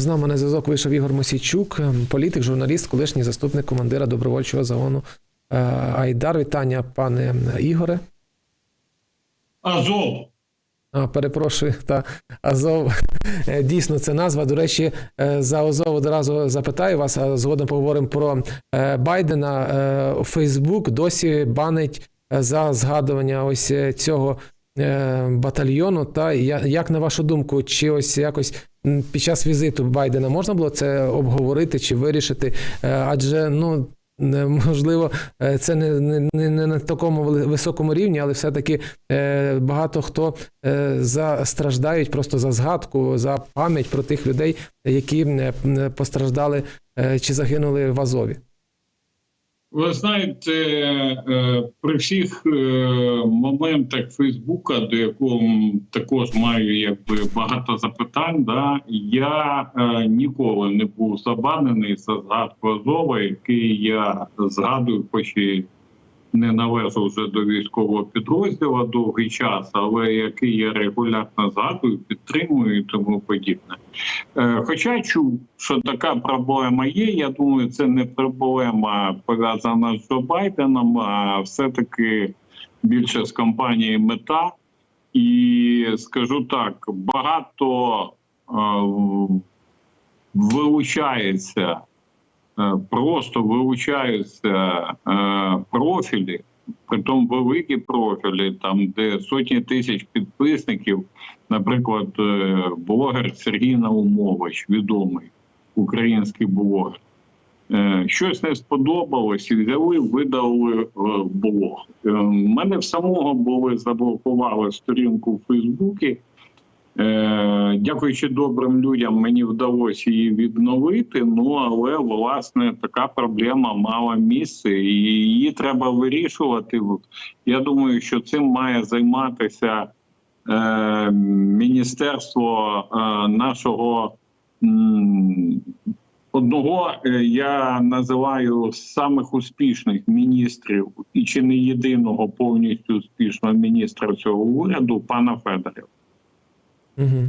З нами на зв'язок вийшов Ігор Мосійчук, ем, політик, журналіст, колишній заступник командира добровольчого загону е, Айдар. Вітання, пане Ігоре. Азов. А, перепрошую, та Азов. Е, Дійсно, це назва. До речі, е, за Азов одразу запитаю вас, а згодом поговоримо про Байдена. Фейсбук досі банить за згадування ось цього батальйону. Та як на вашу думку, чи ось якось під час візиту Байдена можна було це обговорити чи вирішити? Е, Адже ну. не- Можливо, е, це не, не, не на такому високому рівні, але все-таки е, багато хто е, застраждають просто за згадку, за пам'ять про тих людей, які е, постраждали е, чи загинули в Азові. Ви знаєте, е, при всіх е, моментах Фейсбука, до якого також маю якби багато запитань, да, я е, ніколи не був забанений за згадку Азова, який я згадую, хоч і не належу вже до військового підрозділу довгий час, але який я регулярно згадую, підтримую і тому подібне. Е, Хоча чув, що така проблема є. Я думаю, це не проблема пов'язана з Джо Байденом, а все-таки більше з компанією мета. І скажу так: багато е, вилучається, просто вилучаються е, профілі, притом великі профілі, там де сотні тисяч підписників. Наприклад, е, блогер Сергій Наумович, відомий український блогер. Е, Щось не сподобалось і взяли, видали е, блог. Е, в мене в самого були заблокували сторінку в Фейсбуці. Е, Дякуючи добрим людям, мені вдалося її відновити. Ну але власне така проблема мала місце, і її треба вирішувати. Я думаю, що цим має займатися е, міністерство е, нашого. м, Одного е, я називаю самих успішних міністрів і чи не єдиного повністю успішного міністра цього уряду, пана Федорова. Угу.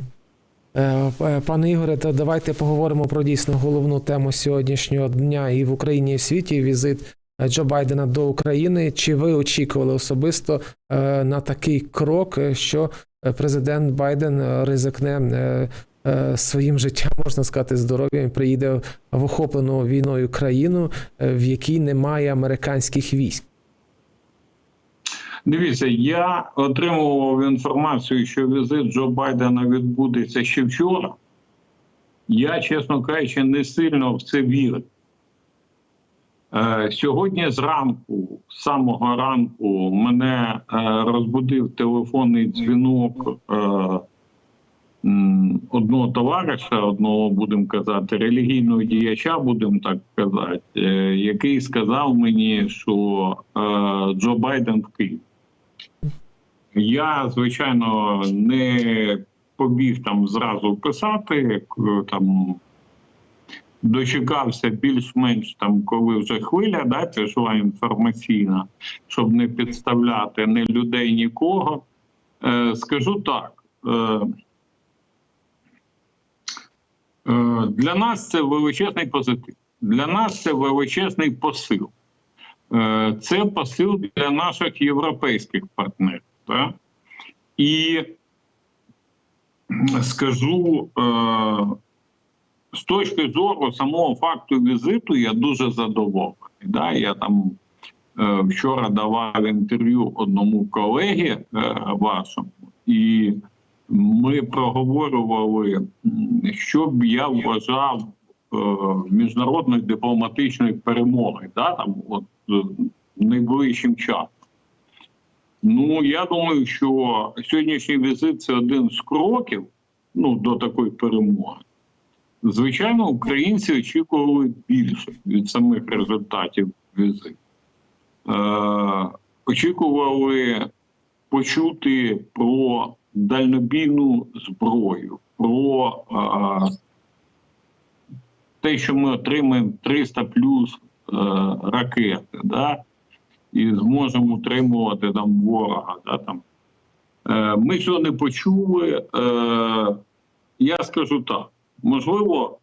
Пане Ігоре, то давайте поговоримо про дійсно головну тему сьогоднішнього дня і в Україні, і в світі візит е, Джо Байдена до України. Чи ви очікували особисто на такий крок, що президент Байден ризикне своїм життям, можна сказати, здоров'ям, приїде в охоплену війною країну, в якій немає американських військ? Дивіться, я отримував інформацію, що візит Джо Байдена відбудеться ще вчора. Я, чесно кажучи, не сильно в це вірю. Е, Сьогодні зранку, з самого ранку, мене е, розбудив телефонний дзвінок е, одного товариша, одного, будемо казати, релігійного діяча, будемо так казати, який сказав мені, що Джо Байден в Києві. Я, звичайно, не побіг там зразу писати, там дочекався більш-менш там, коли вже хвиля да, пішла інформаційна, щоб не підставляти ні людей, нікого. Е, скажу так. Е, е, для нас це величезний позитив. Для нас це величезний посил. Е, Це посил для наших європейських партнерів. Да? І скажу, е, з точки зору самого факту візиту, я дуже задоволений. Да? Я там е, вчора давав інтерв'ю одному колеги е, вашому, і ми проговорювали, що б я вважав е, міжнародної дипломатичної перемоги, да? там, от, е, найближчим часом. Ну, я думаю, що сьогоднішній візит це один з кроків ну, до такої перемоги. Звичайно, українці очікували більше від самих результатів візиту. Е, очікували почути про дальнобійну зброю, про е, те, що ми отримаємо 300 плюс е, ракети. Да? І зможемо утримувати там ворога. Да, там. Е, ми цього не почули. Е, я скажу так: можливо,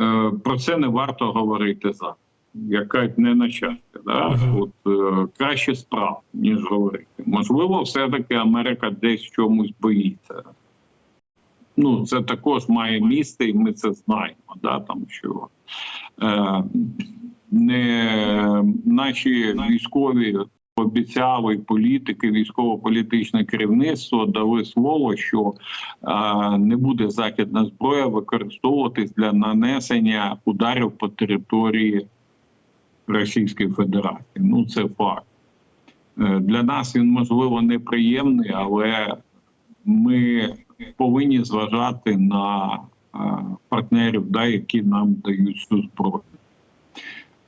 е, про це не варто говорити зараз. Яка не на щастя, да? Мгм. От е, краще справ, ніж говорити. Можливо, все-таки Америка десь чомусь боїться. Ну, це також має місце, і ми це знаємо. Да? Там, що е, не наші військові обіцяли політики, військово-політичне керівництво дали слово, що е, не буде західна зброя використовуватись для нанесення ударів по території Російської Федерації. Ну це факт. Е, Для нас він можливо неприємний, але ми повинні зважати на партнерів, да, які нам дають цю зброю.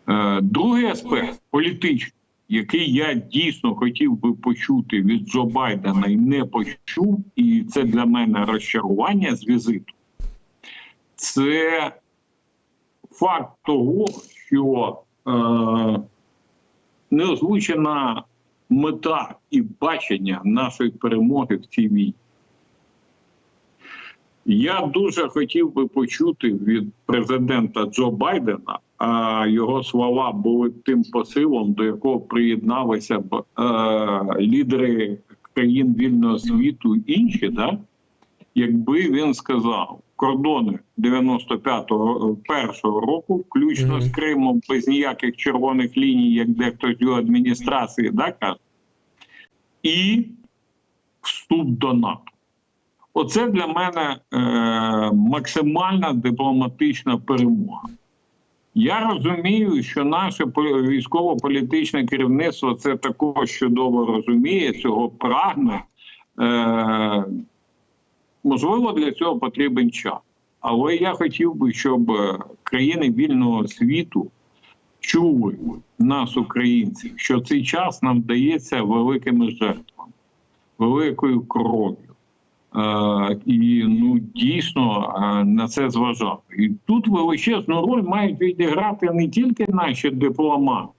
Е, Другий аспект політичний, який я дійсно хотів би почути від Джо Байдена і не почув, і це для мене розчарування з візиту. Це факт того, що е, не озвучена мета і бачення нашої перемоги в цій війні. Я дуже хотів би почути від президента Джо Байдена, його слова були тим посилом, до якого приєдналися б е, лідери країн вільного світу і інші, да? якби він сказав кордони 95-го першого року, включно Мгм. з Кримом, без ніяких червоних ліній, як дехто з його адміністрації, да, каже, і вступ до НАТО. Оце для мене е, максимальна дипломатична перемога. Я розумію, що наше по- військово-політичне керівництво це також чудово розуміє, цього прагне. Е, можливо, для цього потрібен час. Але я хотів би, щоб е, країни вільного світу чули нас, українців, що цей час нам дається великими жертвами, великою кров'ю. Е, і ну дійсно е, на це зважати. І тут величезну роль мають відіграти не тільки наші дипломати,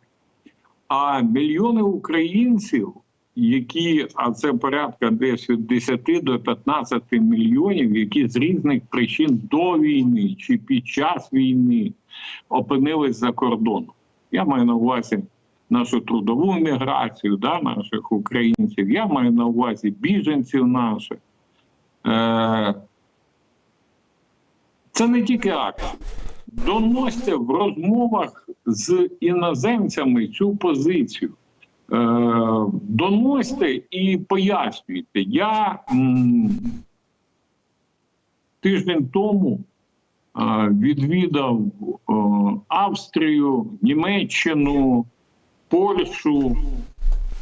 а мільйони українців, які, а це порядка десь від 10 до 15 мільйонів, які з різних причин до війни чи під час війни опинились за кордоном. Я маю на увазі нашу трудову міграцію, да, наших українців. Я маю на увазі біженців наших. Е, Це не тільки акт. Доносьте в розмовах з іноземцями цю позицію. Е, Доносьте і пояснюйте. Я тиждень тому е, відвідав Австрію, Німеччину, Польщу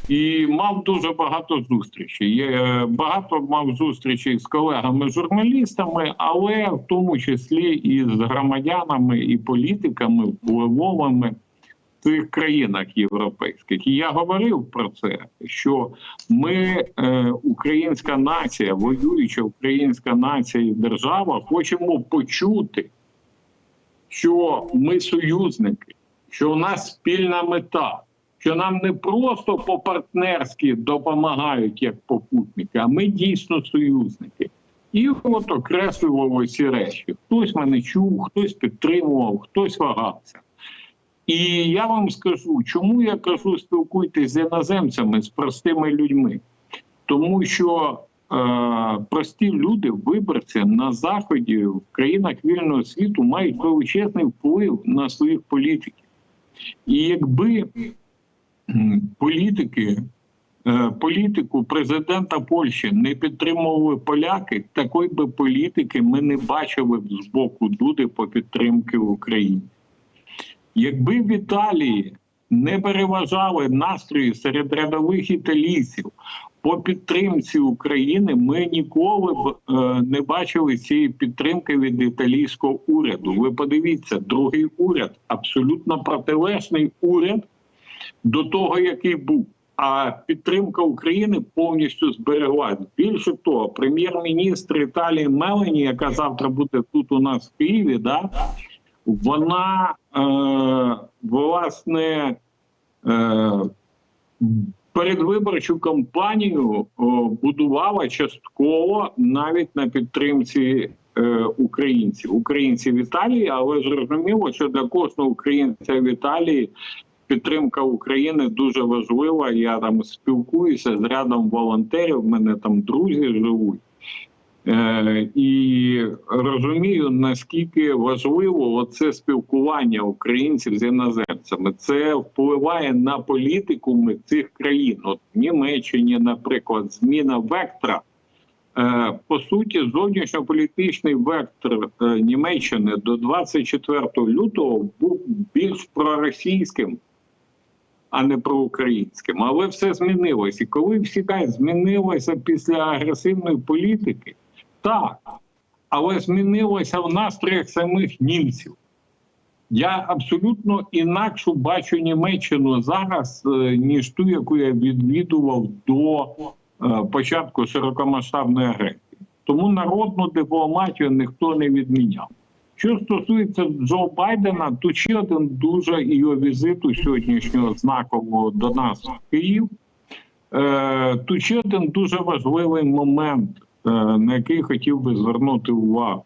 і мав дуже багато зустрічей. Я багато мав зустрічей з колегами-журналістами, але в тому числі і з громадянами і політиками впливовими цих країнах європейських. І я говорив про це, що ми, е, українська нація, воююча українська нація і держава, хочемо почути, що ми союзники, що у нас спільна мета що нам не просто по-партнерськи допомагають як попутники, а ми дійсно союзники. І от окреслювали ці речі. Хтось мене чув, хтось підтримував, хтось вагався. І я вам скажу, чому я кажу, спілкуйтесь з іноземцями, з простими людьми. Тому що е, прості люди, виборці на заході в країнах вільного світу мають величезний вплив на своїх політиків. І якби політики, е, політику президента Польщі не підтримували поляки, такої би політики ми не бачили б з боку Дуди по підтримки України. Якби в Італії не переважали настрої серед рядових італійців по підтримці України, ми ніколи б е, не бачили цієї підтримки від італійського уряду. Ви подивіться, другий уряд абсолютно протилежний уряд до того, який був. А підтримка України повністю збереглась. Більше того, прем'єр-міністр Італії Мелані, яка завтра буде тут у нас в Києві, да, вона е, власне е, передвиборчу кампанію о, будувала частково навіть на підтримці е, українців, українців в Італії, але зрозуміло, що для кожного українця в Італії підтримка України дуже важлива. Я там спілкуюся з рядом волонтерів. в мене там друзі живуть. Е, і розумію, наскільки важливо оце спілкування українців з іноземцями. Це впливає на політику цих країн. От в Німеччині, наприклад, зміна вектора. Е, По суті, зовнішньополітичний вектор е, Німеччини до 24 лютого був більш проросійським, а не проукраїнським. Але все змінилось. І коли всі кажуть, змінилося після агресивної політики, так, але змінилося в настроях самих німців. Я абсолютно інакшу бачу Німеччину зараз, е, ніж ту, яку я відвідував до е, початку широкомасштабної агресії. Тому народну дипломатію ніхто не відміняв. Що стосується Джо Байдена, то ще один дуже його візиту сьогоднішнього знакового до нас в Київ. Е, тут ще один дуже важливий момент, е, на який хотів би звернути увагу.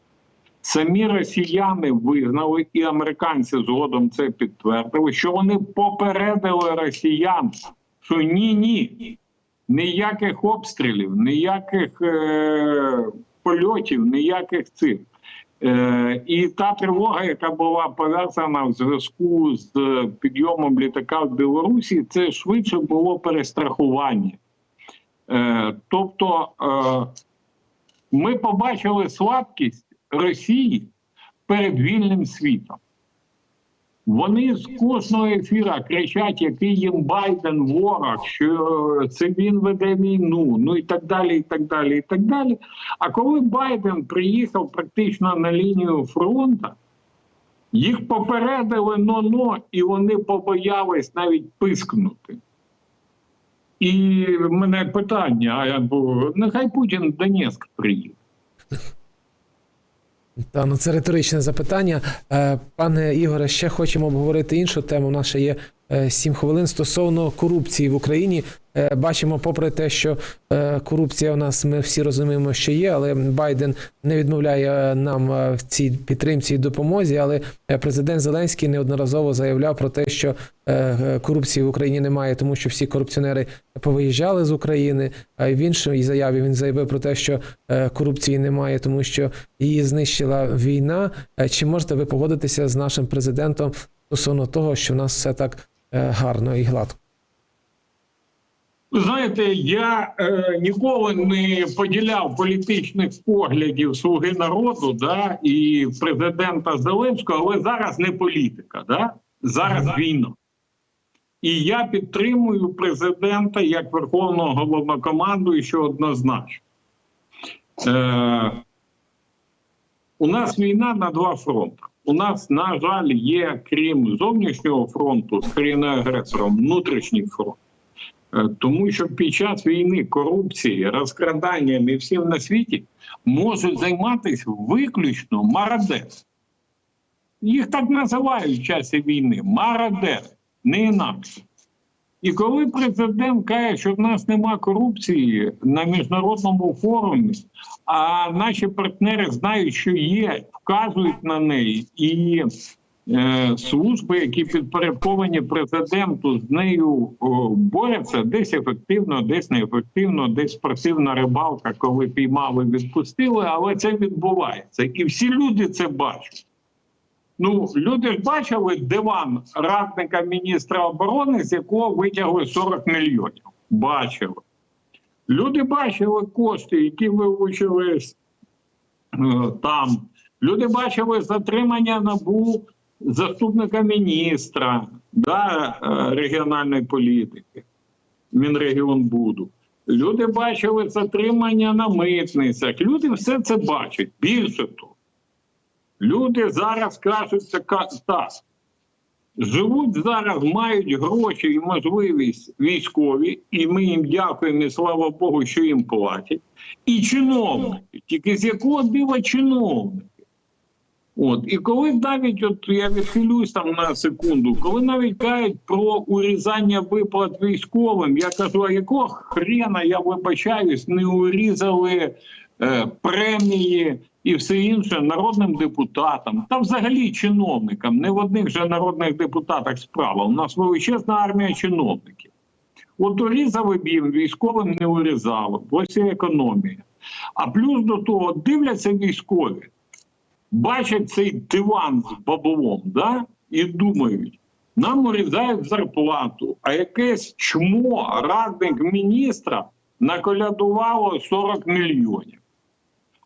Самі росіяни визнали, і американці згодом це підтвердили, що вони попередили росіян, що ні, ні, ніяких обстрілів, ніяких е, польотів, ніяких цих. Е, і та тривога, яка була пов'язана в зв'язку з підйомом літака в Білорусі, це швидше було перестрахування. Е, тобто е, ми побачили слабкість Росії перед вільним світом. Вони з кожного ефіра кричать, який їм Байден ворог, що це він веде війну, ну і так далі, і так далі, і так далі. А коли Байден приїхав практично на лінію фронту, їх попередили но-но, і вони побоялись навіть пискнути. І в мене питання: а я бо нехай Путін в Донецьк приїде. Та ну це риторичне запитання. Е, Пане Ігоре, ще хочемо обговорити іншу тему. У нас ще є е, сім хвилин стосовно корупції в Україні. Е, Бачимо, попри те, що е, корупція у нас ми всі розуміємо, що є, але Байден не відмовляє е, нам в цій підтримці і допомозі. Але президент Зеленський неодноразово заявляв про те, що корупції в Україні немає, тому що всі корупціонери повиїжджали з України. А в іншій заяві він заявив про те, що корупції немає, тому що її знищила війна. Чи можете ви погодитися з нашим президентом стосовно того, що в нас все так гарно і гладко? Ви знаєте, я е, ніколи не поділяв політичних поглядів слуги народу да, і президента Зеленського, але зараз не політика, да? зараз війна. І я підтримую президента як верховного головнокомандуючого однозначно. Е, у нас війна на два фронти. У нас, на жаль, є крім зовнішнього фронту з країною-агресором, внутрішній фронт. Е, Тому що під час війни корупції, розкраданням і всім на світі можуть займатися виключно мародери. Їх так називають в часі війни мародери, не інакше. І коли президент каже, що в нас нема корупції на міжнародному форумі, а наші партнери знають, що є, вказують на неї, і служби, які підпорядковані президенту, з нею борються десь ефективно, десь неефективно, десь спортивна рибалка, коли піймали, відпустили, але це відбувається. І всі люди це бачать. Ну, люди ж бачили диван радника міністра оборони, з якого витягли 40 мільйонів. Бачили. Люди бачили кошти, які вилучили е, там. Люди бачили затримання набу заступника міністра да, е, регіональної політики, Мінрегіонбуду. Люди бачили затримання на митницях. Люди все це бачать. Більше того. Люди зараз кажуть так. Живуть зараз, мають гроші і можливість військові, і ми їм дякуємо, і слава Богу, що їм платять. І чиновники, тільки з якого дива чиновники. От і коли навіть, от я відхилюсь там на секунду, коли навіть кажуть про урізання виплат військовим, я кажу, а якого хрена я вибачаюсь, не урізали е, премії і все інше народним депутатам та взагалі чиновникам. Не в одних же народних депутатах справа. У нас величезна армія чиновників. От урізали б їм, військовим не урізали. Ось і економія. А плюс до того дивляться військові, бачать цей диван з баблом, да? і думають, нам урізають зарплату, а якесь чмо радник міністра наколядувало 40 мільйонів.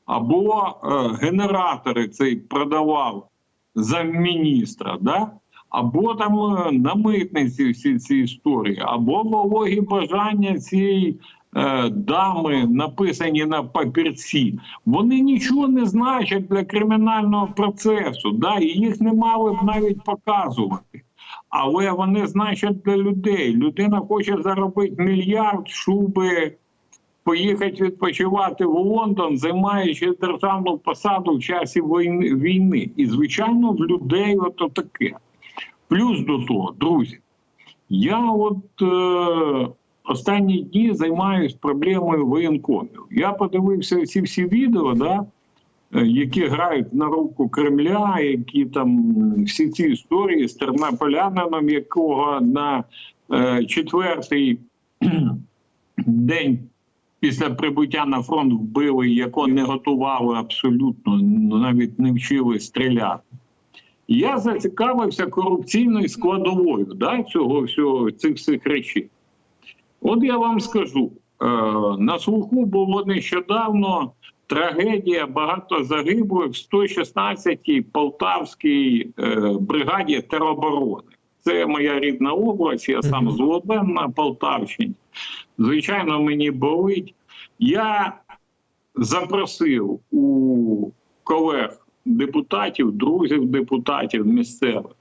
Або е, генератори цей продавав замміністра, да? або там е, на митниці всі ці історії, або вологі бажання цієї дами написані на папірці. Вони нічого не значать для кримінального процесу, да? і їх не мали б навіть показувати. Але вони значать для людей. Людина хоче заробити мільярд, щоби поїхати відпочивати в Лондон, займаючи державну посаду в часі війни. І, звичайно, в людей ото таке. Плюс до того, друзі, я от е, останні дні займаюся проблемою воєнкомів. Я подивився ці всі відео, да, е, які грають на руку Кремля, які там всі ці історії з тернополянином, якого на е, четвертий день після прибуття на фронт вбили, якого не готували абсолютно, ну, навіть не вчили стріляти. Я зацікавився корупційною складовою да, цього всього цих всіх речей. От я вам скажу: е, на слуху було нещодавно трагедія багато загиблих в 116-й Полтавській е, бригаді тероборони. Це моя рідна область, я сам з Лобен на Полтавщині. Звичайно, мені болить. Я запросив у колег депутатів, друзів депутатів місцевих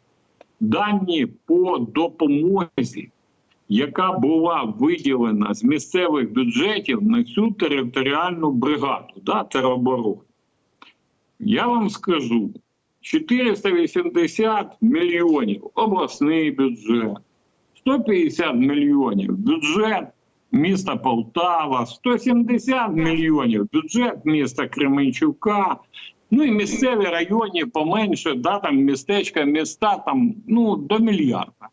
дані по допомозі, яка була виділена з місцевих бюджетів на цю територіальну бригаду да, тероборони. Я вам скажу: 480 мільйонів обласний бюджет, 150 мільйонів бюджет міста Полтава, 170 мільйонів бюджет міста Кременчука. Ну і місцеві районі поменше, да, там містечка, міста там ну до мільярда.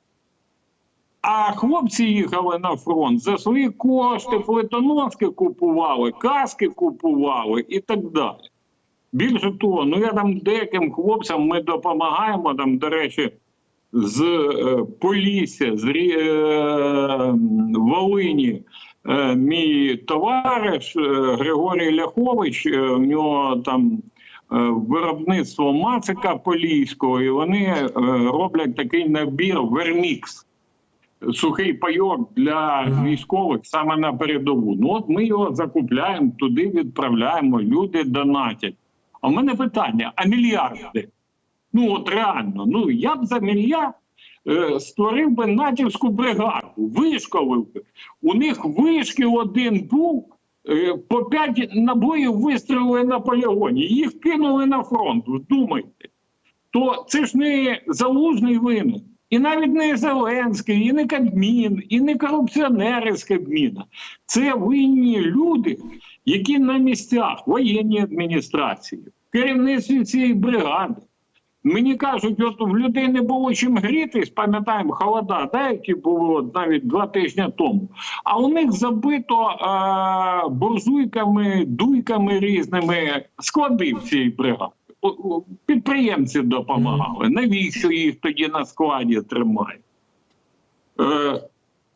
А хлопці їхали на фронт за свої кошти, плитоноски купували, каски купували і так далі. Більше того, ну я там деяким хлопцям ми допомагаємо там, до речі, з е, Полісся, з е, Волині. Е, мій товариш е, Григорій Ляхович, е, в нього там е, виробництво Мацика Поліського, і вони е, роблять такий набір Вермікс. Сухий пайок для військових саме на передову. Ну от ми його закупляємо, туди відправляємо, люди донатять. А в мене питання: а мільярди? Ну от реально, ну я б за мільярд е, створив би натівську бригаду, вишколив би. У них вишки один був, е, по п'ять набоїв вистрілили на полігоні, їх кинули на фронт. Вдумайте. То це ж не залужний винен. І навіть не Зеленський, і не Кабмін, і не корупціонери з Кабміна. Це винні люди, які на місцях воєнній адміністрації, керівництві цієї бригади. Мені кажуть, от в людей не було чим грітись, пам'ятаємо, холода, да, які були навіть два тижні тому. А у них забито е, буржуйками, дуйками різними склади в цій бригаді. Підприємці допомагали. Навіщо їх тоді на складі тримають? Е,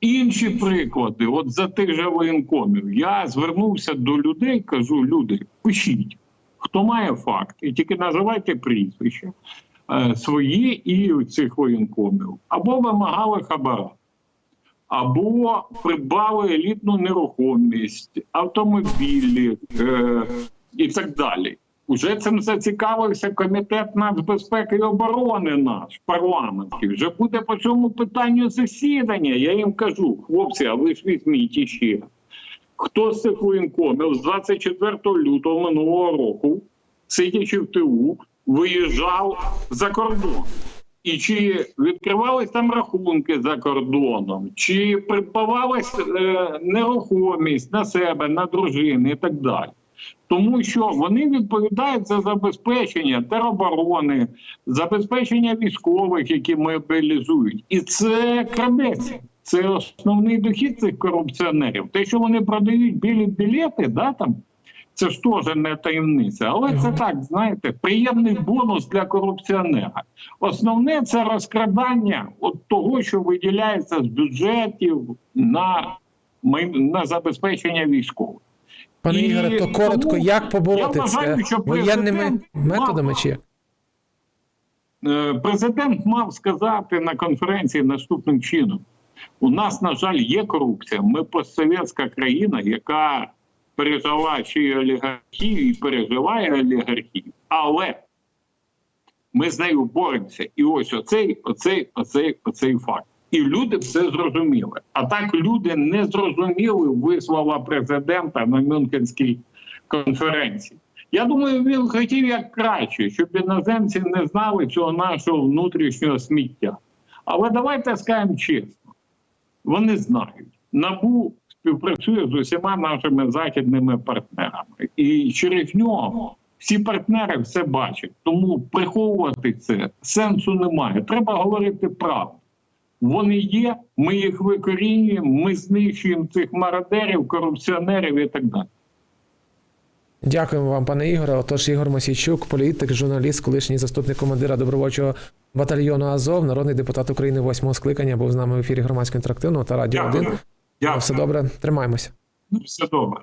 інші приклади, от за тих же воєнкомів, я звернувся до людей, кажу: люди, пишіть, хто має факт, і тільки називайте прізвища е, свої і цих воєнкомів, або вимагали хабара, або придбали елітну нерухомість, автомобілі е, і так далі. Уже цим зацікавився комітет нацбезпеки і оборони наш парламентський. Вже буде по цьому питанню засідання. Я їм кажу, хлопці, а ви ж візьміть іще. Хто з цих воєнкомів з 24 лютого минулого року, сидячи в ТУ, виїжджав за кордон? І чи відкривались там рахунки за кордоном, чи придбавалась е, нерухомість на себе, на дружини і так далі. Тому що вони відповідають за забезпечення тероборони, забезпечення військових, які мобілізують. І це крадеться. Це основний дохід цих корупціонерів. Те, що вони продають білі білети, да, там, це ж теж не таємниця. Але це так, знаєте, приємний бонус для корупціонера. Основне це розкрадання от того, що виділяється з бюджетів на, на забезпечення військових. Пане І Ігоре, то коротко, тому як побороти я вважаю, це що воєнними методами мав- чи? Е, Президент мав сказати на конференції наступним чином: у нас, на жаль, є корупція. Ми постсовєтська країна, яка пережила й олігархію і переживає олігархію. Але ми з нею боремося. І ось оцей, оцей, оцей, оцей факт. І люди все зрозуміли. А так люди не зрозуміли вислова президента на Мюнхенській конференції. Я думаю, він хотів як краще, щоб іноземці не знали цього нашого внутрішнього сміття. Але давайте скажемо чесно: вони знають. НАБУ співпрацює з усіма нашими західними партнерами, і через нього всі партнери все бачать. Тому приховувати це сенсу немає. Треба говорити правду. Вони є, ми їх викорінюємо, ми знищуємо цих мародерів, корупціонерів і так далі. Дякуємо вам, пане Ігоре. Отож, Ігор Мосійчук, політик, журналіст, колишній заступник командира добровольчого батальйону Азов, народний депутат України восьмого скликання, був з нами в ефірі громадського інтерактивного та радіо 1. Дякую. Дякую. Все добре, тримаємося. Ну, Все добре.